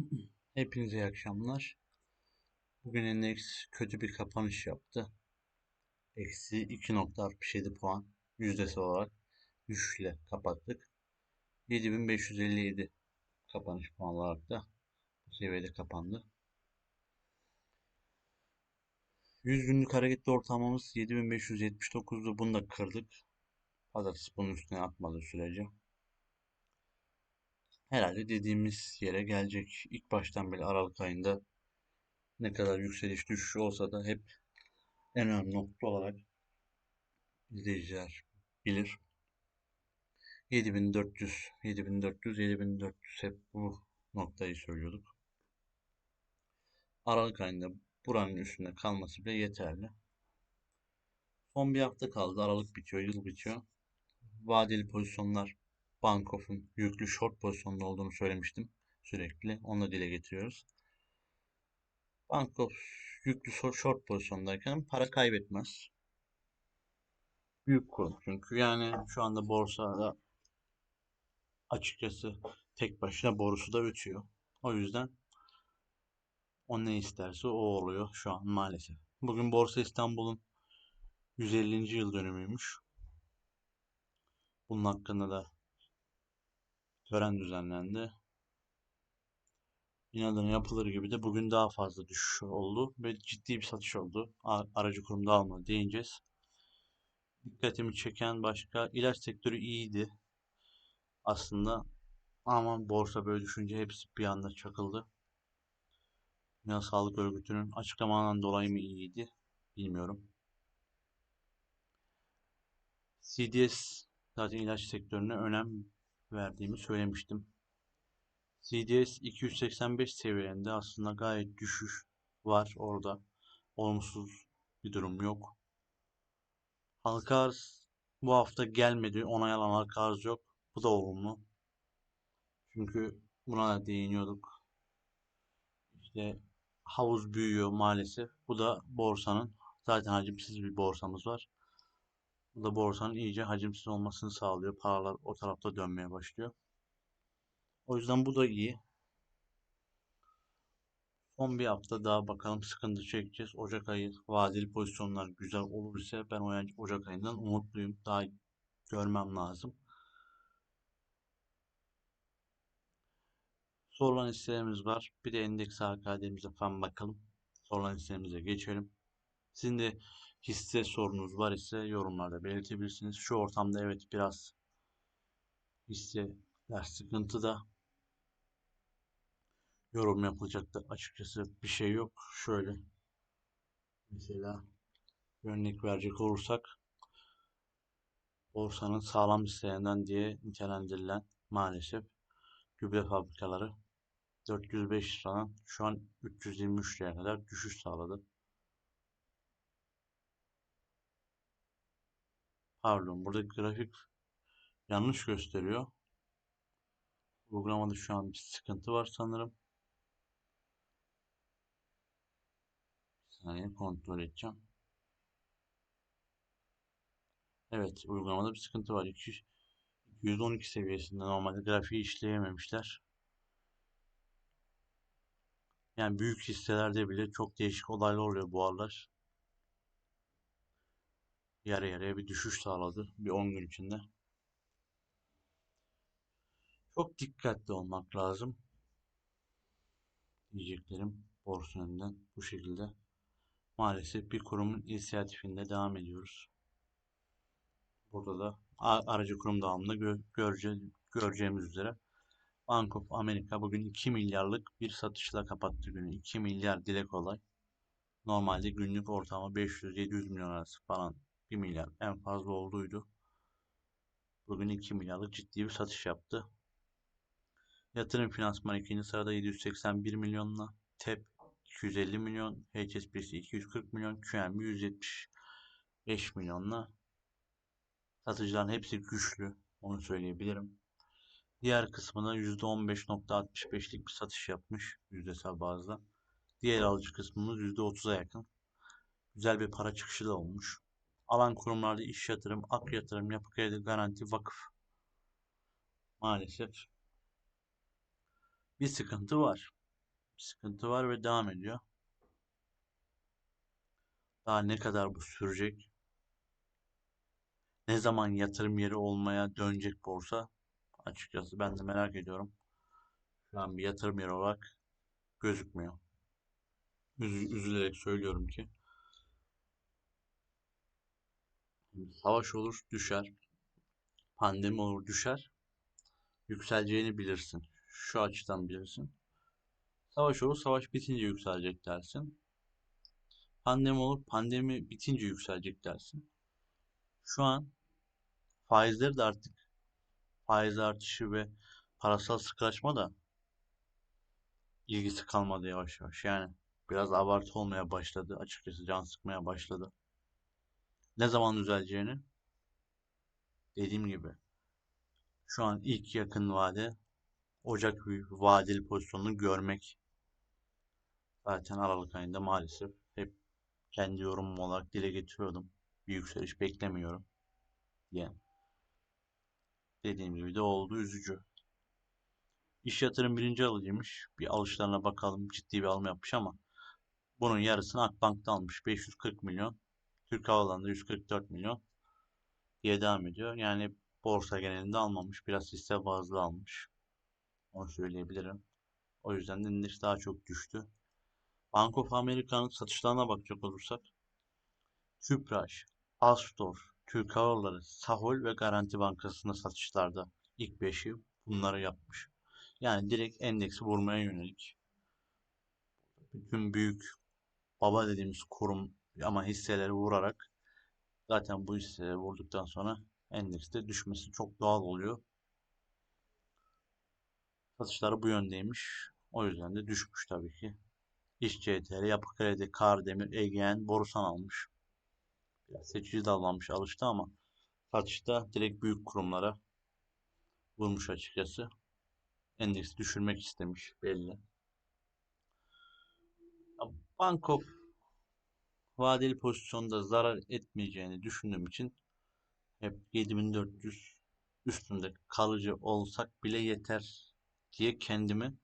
Hepinize iyi akşamlar. Bugün endeks kötü bir kapanış yaptı. Eksi 2.67 puan yüzdesi olarak düşüşle kapattık. 7557 kapanış puan olarak da bu seviyede kapandı. 100 günlük hareketli ortalamamız 7579'du. Bunu da kırdık. Pazartesi bunun üstüne atmadığı sürece. Herhalde dediğimiz yere gelecek. İlk baştan beri Aralık ayında ne kadar yükseliş düşüş olsa da hep en önemli nokta olarak izleyiciler bilir. 7400, 7400, 7400 hep bu noktayı söylüyorduk. Aralık ayında buranın üstünde kalması bile yeterli. Son bir hafta kaldı. Aralık bitiyor, yıl bitiyor. Vadeli pozisyonlar Bankof'un yüklü short pozisyonda olduğunu söylemiştim sürekli. Onu dile getiriyoruz. Bankof yüklü short pozisyondayken para kaybetmez. Büyük kurum çünkü yani şu anda borsada açıkçası tek başına borusu da ötüyor. O yüzden o ne isterse o oluyor şu an maalesef. Bugün Borsa İstanbul'un 150. yıl dönümüymüş. Bunun hakkında da tören düzenlendi. İnadına yapılır gibi de bugün daha fazla düşüş oldu ve ciddi bir satış oldu. Aracı kurumda alma değineceğiz. Dikkatimi çeken başka ilaç sektörü iyiydi aslında ama borsa böyle düşünce hepsi bir anda çakıldı. Dünya Sağlık Örgütü'nün açıklamalarından dolayı mı iyiydi bilmiyorum. CDS zaten ilaç sektörüne önem verdiğimi söylemiştim. CDS 285 seviyelerinde aslında gayet düşüş var orada. Olumsuz bir durum yok. Halka arz bu hafta gelmedi. Onaylanan halka arz yok. Bu da olumlu. Çünkü buna da değiniyorduk. İşte havuz büyüyor maalesef. Bu da borsanın zaten hacimsiz bir borsamız var. Bu da borsanın iyice hacimsiz olmasını sağlıyor. Paralar o tarafta dönmeye başlıyor. O yüzden bu da iyi. Son bir hafta daha bakalım sıkıntı çekeceğiz. Ocak ayı vadeli pozisyonlar güzel olur ise ben Ocak ayından umutluyum. Daha görmem lazım. Sorulan hisselerimiz var. Bir de endeks AKD'mize falan bakalım. Sorulan hisselerimize geçelim. Sizin de hisse sorunuz var ise yorumlarda belirtebilirsiniz. Şu ortamda evet biraz hisseler sıkıntıda. Yorum yapılacak da açıkçası bir şey yok. Şöyle mesela örnek verecek olursak borsanın sağlam hisselerinden diye nitelendirilen maalesef gübre fabrikaları 405 liradan şu an 323 liraya kadar düşüş sağladı. Pardon burada grafik yanlış gösteriyor. Uygulamada şu an bir sıkıntı var sanırım. Bir saniye kontrol edeceğim. Evet uygulamada bir sıkıntı var. 212 seviyesinde normalde grafiği işleyememişler. Yani büyük hisselerde bile çok değişik olaylar oluyor bu aralar. Yarı yarıya bir düşüş sağladı bir 10 gün içinde. Çok dikkatli olmak lazım. Diyeceklerim borsa önünden bu şekilde. Maalesef bir kurumun inisiyatifinde devam ediyoruz. Burada da aracı kurum dağılımında gö göreceğiz, göreceğimiz üzere Bank of America bugün 2 milyarlık bir satışla kapattı günü. 2 milyar dile kolay. Normalde günlük ortalama 500-700 milyon arası falan 1 milyar en fazla olduydu. Bugün 2 milyarlık ciddi bir satış yaptı. Yatırım finansman ikinci sırada 781 milyonla TEP 250 milyon, HSBC 240 milyon, QNB 175 milyonla satıcıların hepsi güçlü onu söyleyebilirim. Diğer kısmına %15.65'lik bir satış yapmış yüzdesel bazda. Diğer alıcı kısmımız %30'a yakın. Güzel bir para çıkışı da olmuş. Alan kurumlarda iş yatırım, ak yatırım, yapı kredi, garanti, vakıf. Maalesef bir sıkıntı var. sıkıntı var ve devam ediyor. Daha ne kadar bu sürecek? Ne zaman yatırım yeri olmaya dönecek borsa? Açıkçası ben de merak ediyorum. Şu an bir yatırım yeri olarak gözükmüyor. Üz- üzülerek söylüyorum ki savaş olur düşer. Pandemi olur düşer. Yükseleceğini bilirsin. Şu açıdan bilirsin. Savaş olur savaş bitince yükselecek dersin. Pandemi olur pandemi bitince yükselecek dersin. Şu an faizleri de artık faiz artışı ve parasal sıkılaşma da ilgisi kalmadı yavaş yavaş. Yani biraz abartı olmaya başladı. Açıkçası can sıkmaya başladı. Ne zaman düzeleceğini dediğim gibi şu an ilk yakın vade Ocak vadeli pozisyonunu görmek. Zaten Aralık ayında maalesef hep kendi yorumum olarak dile getiriyordum. Bir yükseliş beklemiyorum diye. Dediğim gibi de oldu üzücü. İş yatırım birinci alıcıymış. Bir alışlarına bakalım. Ciddi bir alım yapmış ama bunun yarısını Akbank'ta almış. 540 milyon. Türk Hava Yolları'nda 144 milyon diye devam ediyor. Yani borsa genelinde almamış. Biraz hisse bazlı almış. Onu söyleyebilirim. O yüzden de endeks daha çok düştü. Bank of America'nın satışlarına bakacak olursak Tüpraş, Astor, Türk Hava Yolları, Sahol ve Garanti Bankası'nda satışlarda ilk beşi bunları yapmış. Yani direkt endeksi vurmaya yönelik. Bütün büyük baba dediğimiz kurum ama hisseleri vurarak zaten bu hisseleri vurduktan sonra endekste düşmesi çok doğal oluyor. Satışları bu yöndeymiş. O yüzden de düşmüş tabii ki. İş CTR, Yapı Kredi, Kardemir, Egean, Borusan almış. Biraz seçici davranmış alıştı ama satışta direkt büyük kurumlara vurmuş açıkçası. Endeksi düşürmek istemiş belli. Banko vadeli pozisyonda zarar etmeyeceğini düşündüğüm için hep 7400 üstünde kalıcı olsak bile yeter diye kendimi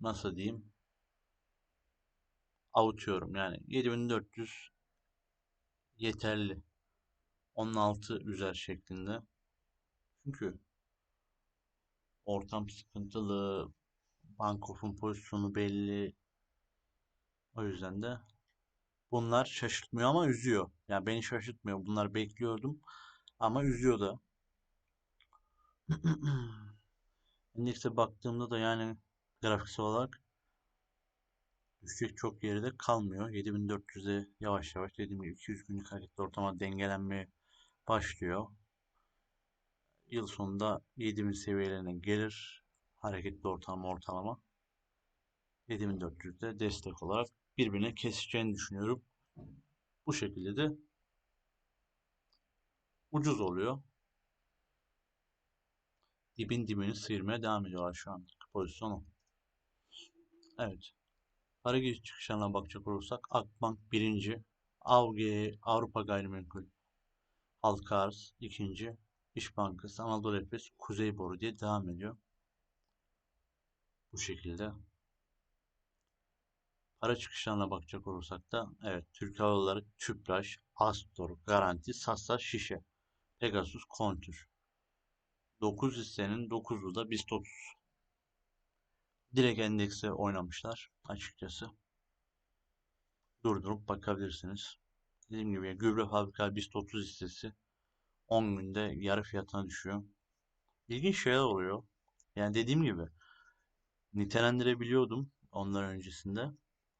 nasıl diyeyim avutuyorum. Yani 7400 yeterli. 16 üzer şeklinde. Çünkü ortam sıkıntılı. Bankof'un pozisyonu belli. O yüzden de bunlar şaşırtmıyor ama üzüyor. Yani beni şaşırtmıyor. Bunlar bekliyordum ama üzüyor da. Endekse baktığımda da yani grafiksel olarak düşecek çok geride kalmıyor. 7400'e yavaş yavaş dediğim gibi 200 günlük hareketli ortama dengelenmeye başlıyor. Yıl sonunda 7000 seviyelerine gelir hareketli ortalama ortalama. 7400'de destek olarak birbirine keseceğini düşünüyorum. Bu şekilde de ucuz oluyor. Dibin dibini sıyırmaya devam ediyorlar şu an pozisyonu. Evet. Para giriş çıkışlarına bakacak olursak Akbank birinci, AVG Avrupa Gayrimenkul Halka Arz ikinci, İş Bankası Anadolu Efes Kuzey Boru diye devam ediyor. Bu şekilde. Para çıkışlarına bakacak olursak da evet Türk Hava Yolları, Tüpraş, Astor, Garanti, Sasa, Şişe, Pegasus, Kontür. 9 hissenin 9'u da BIST 30. Direkt endekse oynamışlar açıkçası. Durdurup bakabilirsiniz. Dediğim gibi gübre fabrika BIST 30 hissesi 10 günde yarı fiyatına düşüyor. İlginç şeyler oluyor. Yani dediğim gibi nitelendirebiliyordum ondan öncesinde.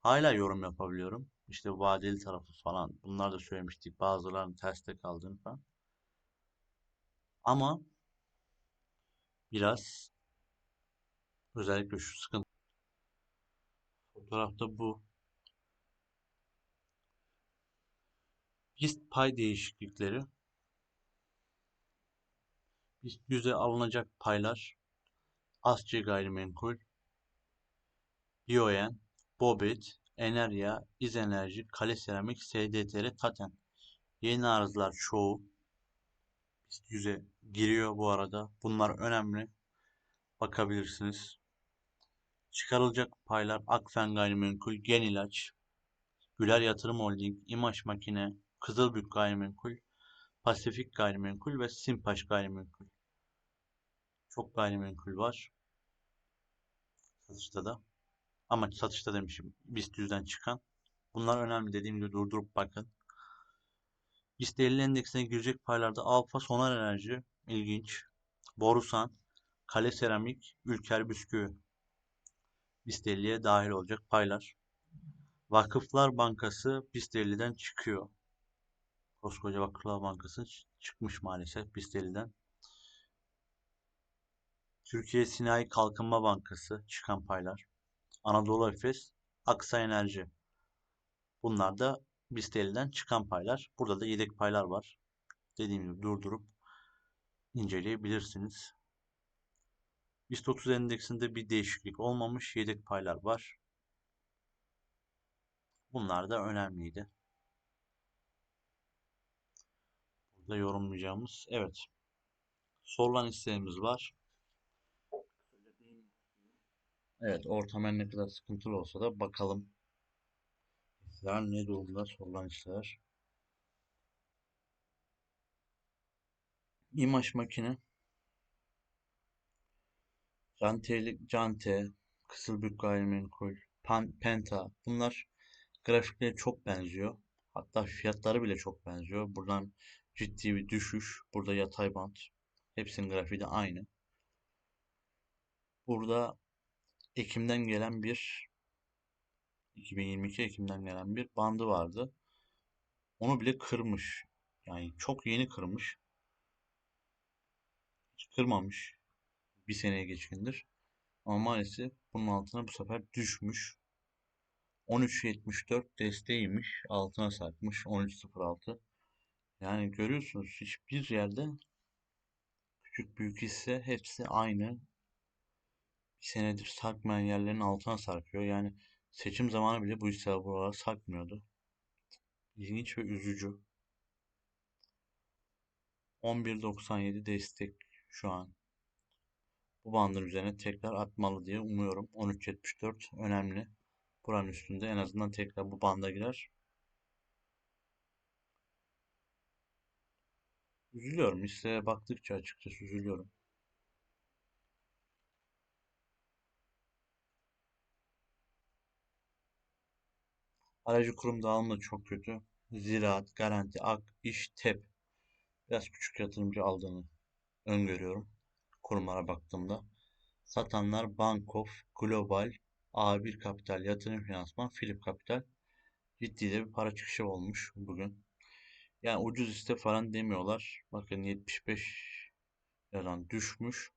Hala yorum yapabiliyorum. İşte vadeli tarafı falan. Bunlar da söylemiştik. Bazılarının terste kaldığını falan. Ama biraz özellikle şu sıkıntı fotoğrafta bu BIST pay değişiklikleri BIST 100'e alınacak paylar Asçı Gayrimenkul Bioyen Bobet Enerya İzenerji Kale Seramik SDTR Taten Yeni arızlar çoğu 100'e giriyor bu arada. Bunlar önemli. Bakabilirsiniz. Çıkarılacak paylar Akfen Gayrimenkul, Genilaç, Güler Yatırım Holding, İmaş Makine, Kızılbük Gayrimenkul, Pasifik Gayrimenkul ve Simpaş Gayrimenkul. Çok gayrimenkul var. Satışta da. Ama satışta demişim. BIST 100'den çıkan. Bunlar önemli. Dediğim gibi durdurup bakın. BIST 50 endeksine girecek paylarda Alfa Sonar Enerji ilginç. Borusan, Kale Seramik, Ülker Bisküvi. BIST 50'ye dahil olacak paylar. Vakıflar Bankası BIST 50'den çıkıyor. Koskoca Vakıflar Bankası çıkmış maalesef BIST 50'den. Türkiye Sinayi Kalkınma Bankası çıkan paylar. Anadolu Efes, Aksa Enerji. Bunlar da BIST 50'den çıkan paylar. Burada da yedek paylar var. Dediğim gibi durdurup inceleyebilirsiniz. BIST 30 endeksinde bir değişiklik olmamış. Yedek paylar var. Bunlar da önemliydi. Burada yorumlayacağımız. Evet. Sorulan isteğimiz var. Evet, ortam ne kadar sıkıntılı olsa da bakalım. Yani ne durumda sorulan işler. İmaj makine. Cante, Cante, Kızılbük Gayrimenkul, Pan, Penta. Bunlar grafikleri çok benziyor. Hatta fiyatları bile çok benziyor. Buradan ciddi bir düşüş. Burada yatay bant. Hepsinin grafiği de aynı. Burada Ekim'den gelen bir 2022 Ekim'den gelen bir bandı vardı. Onu bile kırmış. Yani çok yeni kırmış. Hiç kırmamış. Bir seneye geçkindir. Ama maalesef bunun altına bu sefer düşmüş. 13.74 desteğiymiş. Altına sarkmış. 13.06. Yani görüyorsunuz hiçbir yerde küçük büyük hisse hepsi aynı. Bir senedir sarkmayan yerlerin altına sarkıyor. Yani seçim zamanı bile bu hisseler buralara sarkmıyordu. İlginç ve üzücü. 11.97 destek şu an. Bu bandın üzerine tekrar atmalı diye umuyorum. 13.74 önemli. Buranın üstünde en azından tekrar bu banda girer. Üzülüyorum. Hisseye baktıkça açıkçası üzülüyorum. Aracı kurum dağılımı da çok kötü. Ziraat, Garanti, Ak, İş, TEP. Biraz küçük yatırımcı aldığını öngörüyorum. Kurumlara baktığımda. Satanlar Bankof, Global, A1 Kapital, Yatırım Finansman, Philip Kapital. Ciddi de bir para çıkışı olmuş bugün. Yani ucuz iste falan demiyorlar. Bakın 75 liradan düşmüş.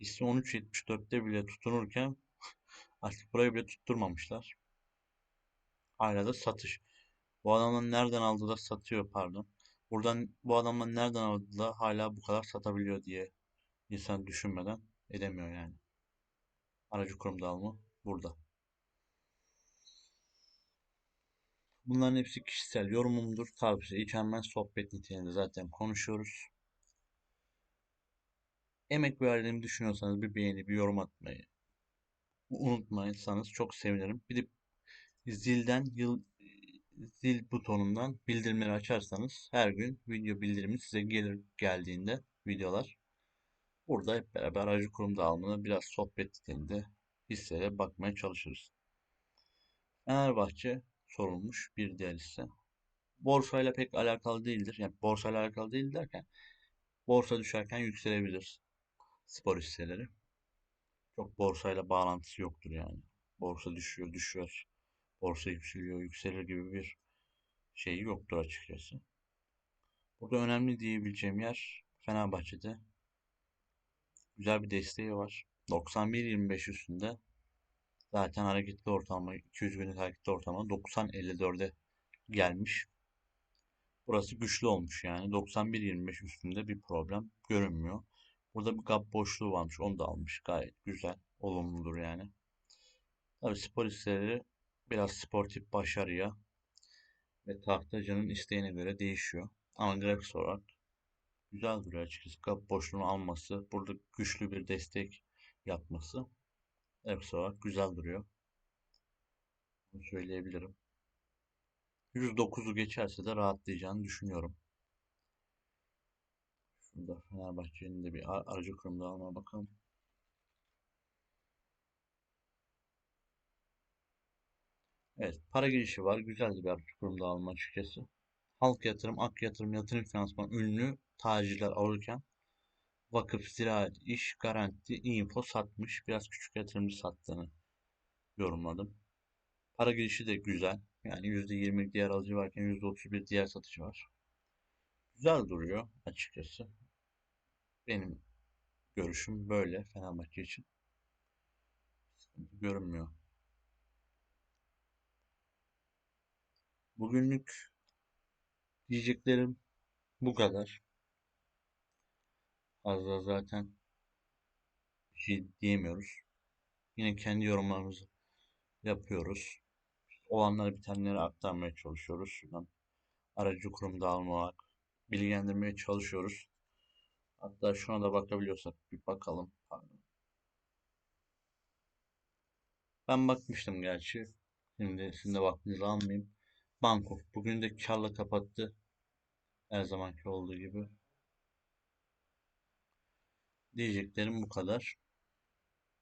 Hisse 13.74'te bile tutunurken artık burayı bile tutturmamışlar. Hala da satış. Bu adamlar nereden aldı da satıyor pardon. Buradan bu adamlar nereden aldı da hala bu kadar satabiliyor diye insan düşünmeden edemiyor yani. Aracı kurum dağılımı burada. Bunların hepsi kişisel yorumumdur. Tavsiye içermez sohbet niteliğinde zaten konuşuyoruz. Emek verdiğimi düşünüyorsanız bir beğeni, bir yorum atmayı unutmayınsanız çok sevinirim. Bir de zilden yıl zil butonundan bildirimleri açarsanız her gün video bildirimi size gelir geldiğinde videolar. Burada hep beraber aracı kurum dağılımına biraz sohbet edildiğinde hisselere bakmaya çalışırız. Fenerbahçe sorulmuş bir diğer hisse. Borsayla pek alakalı değildir. Yani borsayla alakalı değil derken borsa düşerken yükselebilir spor hisseleri. Çok borsayla bağlantısı yoktur yani. Borsa düşüyor, düşüyor. Borsa yükseliyor, yükselir gibi bir şey yoktur açıkçası. Burada önemli diyebileceğim yer Fenerbahçe'de güzel bir desteği var. 91-25 üstünde zaten hareketli ortalama 200 günlük hareketli ortalama 90-54'e gelmiş. Burası güçlü olmuş yani. 91-25 üstünde bir problem görünmüyor. Burada bir gap boşluğu varmış. Onu da almış. Gayet güzel. Olumludur yani. Tabi spor hisseleri biraz sportif başarıya ve tahtacının isteğine göre değişiyor. Ama grafik olarak güzel duruyor açıkçası. Gap boşluğunu alması, burada güçlü bir destek yapması Hepsi olarak güzel duruyor. Bunu söyleyebilirim. 109'u geçerse de rahatlayacağını düşünüyorum. Şurada Fenerbahçe'nin de bir ar- aracı kurum dağılımına bakalım. Evet, para girişi var. Güzel bir kurum dağılımı açıkçası. Halk yatırım, ak yatırım, yatırım finansman ünlü tacirler alırken vakıf, ziraat, iş, garanti, info satmış. Biraz küçük yatırımcı sattığını yorumladım. Para girişi de güzel. Yani %20 diğer alıcı varken %31 diğer satıcı var. Güzel duruyor açıkçası. Benim görüşüm böyle Fenerbahçe için. Görünmüyor. Bugünlük diyeceklerim bu kadar. Fazla zaten bir şey diyemiyoruz. Yine kendi yorumlarımızı yapıyoruz. Olanları bitenleri aktarmaya çalışıyoruz. Şuradan aracı kurum dağılımı olarak bilgilendirmeye çalışıyoruz. Hatta şuna da bakabiliyorsak bir bakalım. Pardon. Ben bakmıştım gerçi. Şimdi sizin de vaktinizi almayayım. Banko bugün de karla kapattı. Her zamanki olduğu gibi. Diyeceklerim bu kadar.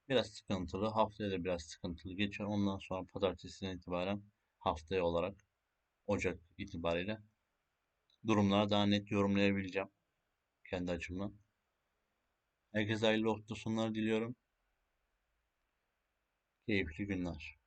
Biraz sıkıntılı. Haftaya da biraz sıkıntılı geçer. Ondan sonra pazartesinden itibaren haftaya olarak Ocak itibariyle durumları daha net yorumlayabileceğim. Kendi açımdan. Herkese hayırlı hafta diliyorum. Keyifli günler.